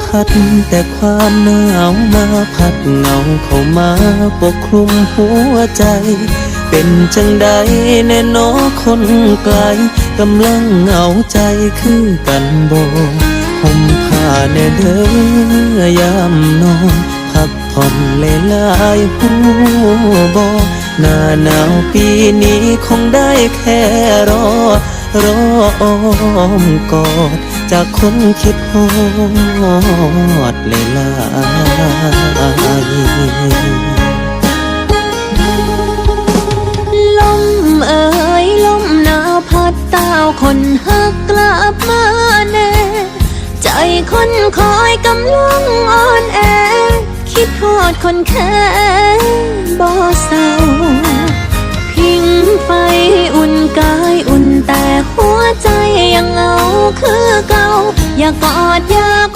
พัดแต่ความหนาวมาพัดเงาเข้ามาปกคลุมหัวใจ เป็นจังใดแน่นอคนไกลกำลังเหงาใจคือกันโบห่มผ้าแน่เด้อยามนอนพักผ่อนเลลายหูบอหน้าหนาวปีนี้คงได้แค่รอ รออ้อมกอด จากคนคิดฮอดเลยลายลมเอ่ยลมหนาวพัดต้าวคนหักกลับมาแน่ ใจคนคอยกำลังอ่อนแอ คิดทอดคนแค่ อเก่าอยากกอดอยากอ้อน